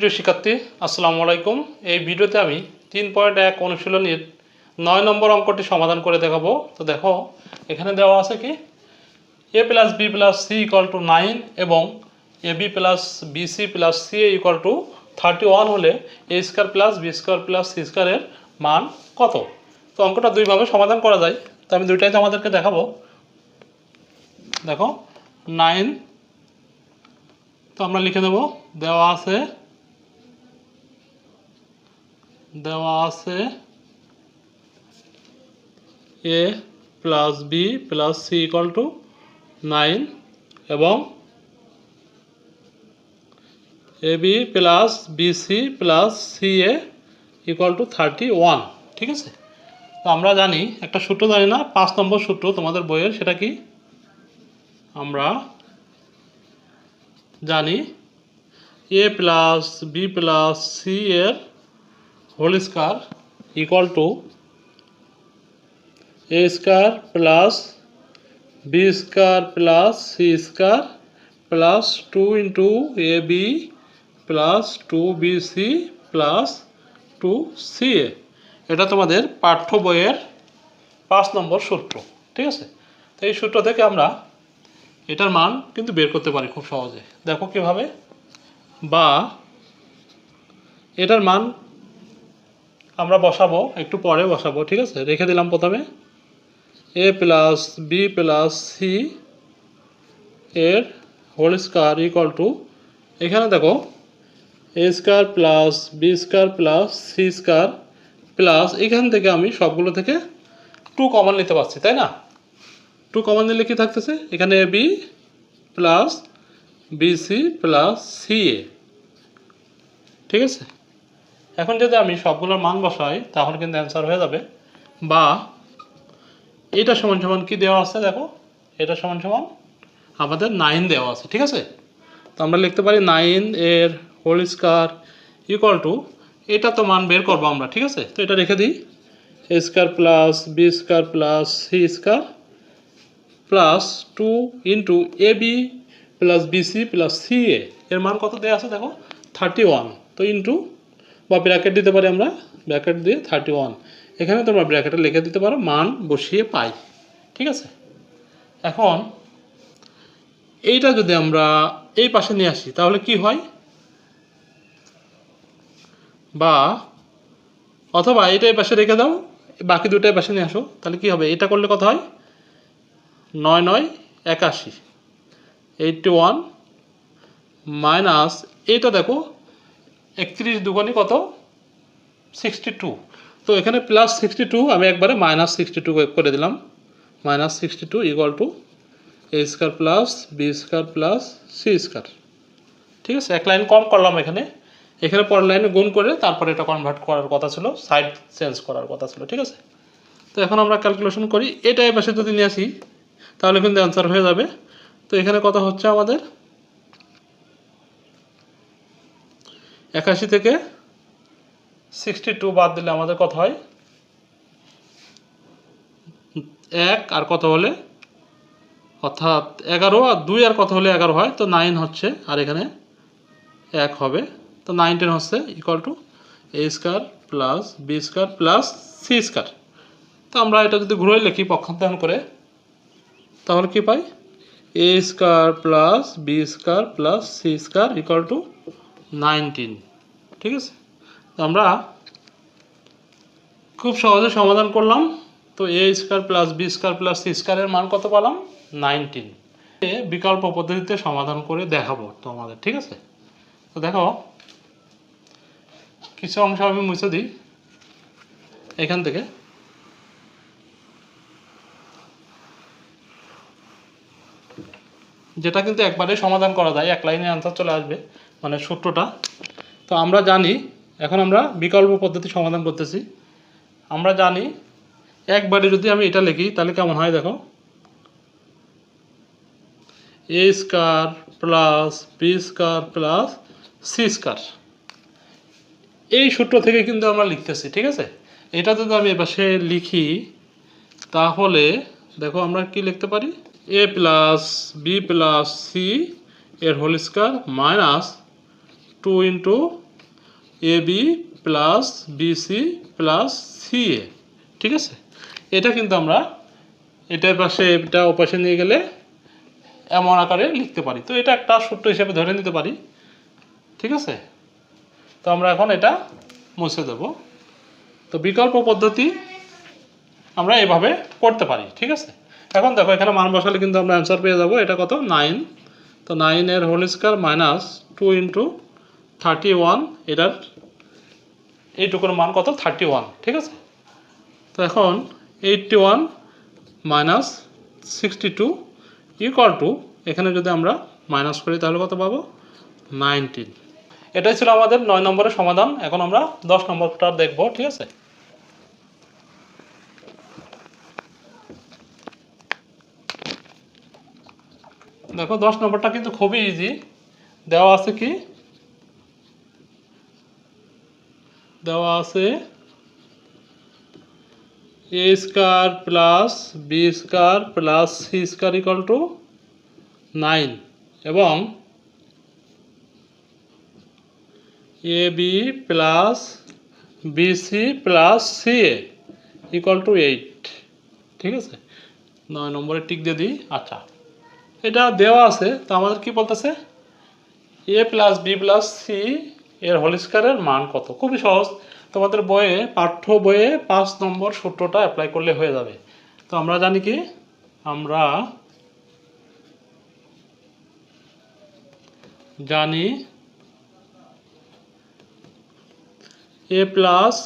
প্রিয় শিক্ষার্থী, আসসালামু আলাইকুম। এই ভিডিওতে আমি তিন পয়েন্ট এক অনুশীলনীর নয় নম্বর অঙ্কটি সমাধান করে দেখাবো। তো দেখো, এখানে দেওয়া আছে কি A plus B plus C equal to nine এবং A B plus B C plus C A equal to thirty one হলে A square plus B square plus C স্কোয়ারের মান কত? তো অঙ্কটা দুইভাবে সমাধান করা যায়। তো আমি দুইটাই তোমাদেরকে দেখাবো। দেখো নাইন তো আমরা লিখে দেবো দেওয়া আছে দেওয়া আছে A plus B plus C equal to nine এবং A B plus B C plus C A equal to thirty one, ঠিক আছে? তো আমরা জানি, একটা সূত্র জানি না, পাঁচ নম্বর সূত্র তোমাদের বইয়ের, সেটা কি? আমরা জানি, A plus B plus C এর whole square equal to A square plus B square plus C square plus two into A B plus two B C plus two C A. এটা তোমাদের পাঠ্য বইয়ের পাঁচ নম্বর সূত্র, ঠিক আছে? তো এই সূত্র থেকে আমরা এটার মান কিন্তু বের করতে পারি খুব সহজে। দেখো কীভাবে? বা এটার মান আমরা বসাবো, একটু পরে বসাবো, ঠিক আছে? রেখে দিলাম প্রথমে। A plus B plus C এর হোল স্কোয়ার ইকুয়াল টু এখানে দেখো, A square plus B square plus C square plus এখান থেকে আমি সবগুলো থেকে টু কমন নিতে পারছি, তাই না? টু কমন নিলে কি থাকতেছে? এখানে A B plus B C plus C A. ঠিক আছে? এখন যদি আমি সবগুলোর মান বসাই, তাহলে কিন্তু অ্যান্সার হয়ে যাবে। বা এটা সমান সমান কি দেওয়া আছে দেখো? এটা সমান সমান আমাদের নাইন দেওয়া আছে, ঠিক আছে? তো আমরা লিখতে পারি নাইন এর হোল স্কোয়ার ইকুয়াল টু এটা তো মান বের করব আমরা, ঠিক আছে? তো এটা রেখে দিই। A square plus B square plus C square plus two into A B plus BC plus C A এর মান কত দেওয়া আছে দেখো? থার্টি ওয়ান তো ইন্টু বা ব্র্যাকেট দিতে পারি আমরা ব্র্যাকেট দিয়ে থার্টি ওয়ান এখানে তোমরা ব্র্যাকেটে লিখে দিতে পারো, মান বসিয়ে পাই। ঠিক আছে? এখন এইটা যদি আমরা এই পাশে নিয়ে আসি, তাহলে কি হয়? বা অথবা এটা এই পাশে রেখে দাও, বাকি দুটো পাশে নিয়ে আসো, তাহলে কি হবে? এটা করলে কত হয়? নয় নয়, একাশি। এইটটি ওয়ান মাইনাস এইটা দেখো একত্রিশ দুগুণি কত? সিক্সটি টু তো এখানে প্লাস সিক্সটি টু আমি একবারে মাইনাস সিক্সটি টু করে দিলাম। Minus sixty two equal to A square plus B square plus C square ঠিক আছে? এক লাইন কম করলাম এখানে। এখানে পরের লাইনে গুণ করে তারপরে এটা কনভার্ট করার কথা ছিল সাইড চেঞ্জ করার কথা ছিল, ঠিক আছে? তো এখন আমরা ক্যালকুলেশন করি। এটা এই পাশে যদি নিয়ে আসি, তাহলে কিন্তু অ্যান্সার হয়ে যাবে। তো এখানে কথা হচ্ছে আমাদের? একাশি থেকে সিক্সটি টু বাদ দিলে আমাদের কত হয়? এক আর কত হলে? অর্থাৎ এগারো আর দুই আর কত হলে এগারো হয়? তো নাইন হচ্ছে আর এখানে এক হবে। তো নাইন টেন হচ্ছে equal to A square plus B square plus C square তো আমরা এটা যদি ঘুরে লিখি পক্ষান্তরণ করে তাহলে কি পাই? A square plus B square plus C square equal to nineteen, ঠিক আছে? তো আমরা খুব সহজে সমাধান করলাম। তো A square plus B square plus C স্কোয়ারের মান কত পেলাম? নাইনটিন। বিকল্প পদ্ধতিতে সমাধান করে দেখাবো তোমাদের, ঠিক আছে? তো দেখো, কিছু অংশ আমি মুছে দিই এখান থেকে। যেটা কিন্তু একবারে সমাধান করা যায়, এক লাইনে আনসার চলে আসবে। মানে সূত্রটা। তো আমরা জানি, এখন আমরা বিকল্প পদ্ধতি সমাধান করতেছি। আমরা জানি, একবারে যদি আমি এটা লিখি, তাহলে কেমন হয় দেখো? A square plus B square plus C square. এই সূত্র থেকে কিন্তু আমরা লিখতেছি, ঠিক আছে? এটা যদি আমি এপাশে লিখি, তাহলে দেখো আমরা কি লিখতে পারি? A plus B plus C এর whole square minus two into A B plus BC plus C A ঠিক আছে? এটা কিন্তু আমরা এটার পাশে, এটা ওপাশে নিয়ে গেলে এমন আকারে লিখতে পারি। তো এটা একটা সূত্র হিসেবে ধরে নিতে পারি, ঠিক আছে? তো আমরা এখন এটা মুছে দেব। তো বিকল্প পদ্ধতি আমরা এভাবে করতে পারি, ঠিক আছে? এখন দেখো, এখানে মান বসালে কিন্তু আমরা অ্যান্সার পেয়ে যাব। এটা কত? নাইন তো নাইনের whole square minus two into thirty one, এটার এইটুকুর মান কত? থার্টি ওয়ান, ঠিক আছে? তো এখন eighty one minus sixty two equal to, এখানে যদি আমরা মাইনাস করি তাহলে কত পাবো? নাইনটিন। এটাই ছিল আমাদের নয় নম্বরের সমাধান। এখন আমরা দশ নম্বরটা দেখব, ঠিক আছে? দেখো, দশ নম্বরটা কিন্তু খুবই ইজি দেওয়া আছে কি? দেওয়া আছে। A square plus B square plus C square equal to nine এবং A B plus BC plus C A equal to eight ঠিক আছে? নয় নম্বরে টিক দিয়ে দিই। আচ্ছা। এটা দেওয়া আছে। তো আমাদের কি বলতেছে? A plus B plus C এর হোল স্কোয়ারের মান কত? খুবই সহজ। তোমাদের বইয়ে, পাঠ্য বইয়ে পাঁচ নম্বর সূত্রটা অ্যাপ্লাই করলে হয়ে যাবে। তো আমরা জানি কি? আমরা জানি A plus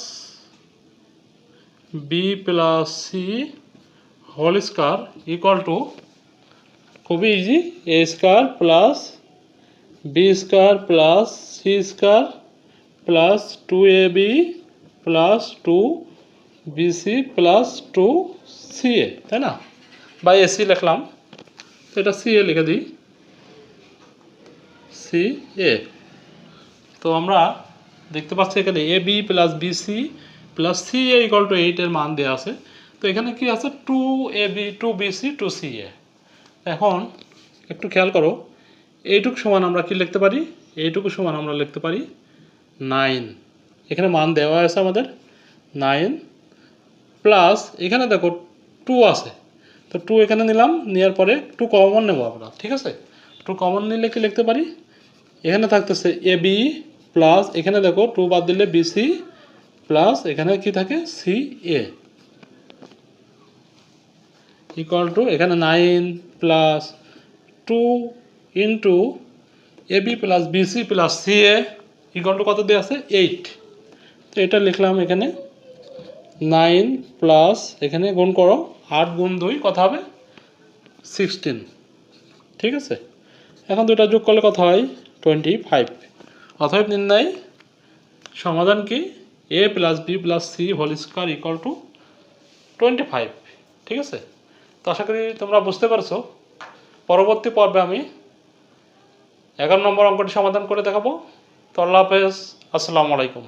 B plus C whole square equal to খুবই easy A square plus B square plus C square plus two A B plus two BC plus two C A তাই না? বা এসি লিখলাম। তো এটা সি এ লিখে দিই। C এ তো আমরা দেখতে পাচ্ছি এখানে A B plus BC plus C A equal to এইটের মান দেওয়া আছে। তো এখানে কি আছে? Two A B two BC two C A এখন একটু খেয়াল করো। এইটুকু সমান আমরা কি লিখতে পারি? এইটুকু সমান আমরা লিখতে পারি নাইন। এখানে মান দেওয়া আছে আমাদের নাইন প্লাস, এখানে দেখো টু আছে। তো টু এখানে নিলাম, নেওয়ার পরে টু কমন নেব আমরা, ঠিক আছে? টু কমন নিলে কি লিখতে পারি? এখানে থাকতেছে এ বি প্লাস, এখানে দেখো টু বাদ দিলে বিসি প্লাস, এখানে কি থাকে? C A. ইকুয়াল টু, এখানে nine plus two into A B plus BC plus C A equal to কত দিয়ে আছে? এইট তো এটা লিখলাম এখানে নাইন প্লাস এখানে গুণ করো, আট গুণ দুই, কত হবে? সিক্সটিন ঠিক আছে? এখন দুটা যোগ করলে কত হয়? টোয়েন্টি ফাইভ অতএব নির্ণয়, সমাধান কি? A plus B plus C whole square equal to twenty five ঠিক আছে? তো আশা করি তোমরা বুঝতে পারছ। পরবর্তী পর্বে আমি এগারো নম্বর অঙ্কটি সমাধান করে দেখাবো। তো আল্লাহ হাফেজ আসসালামু আলাইকুম।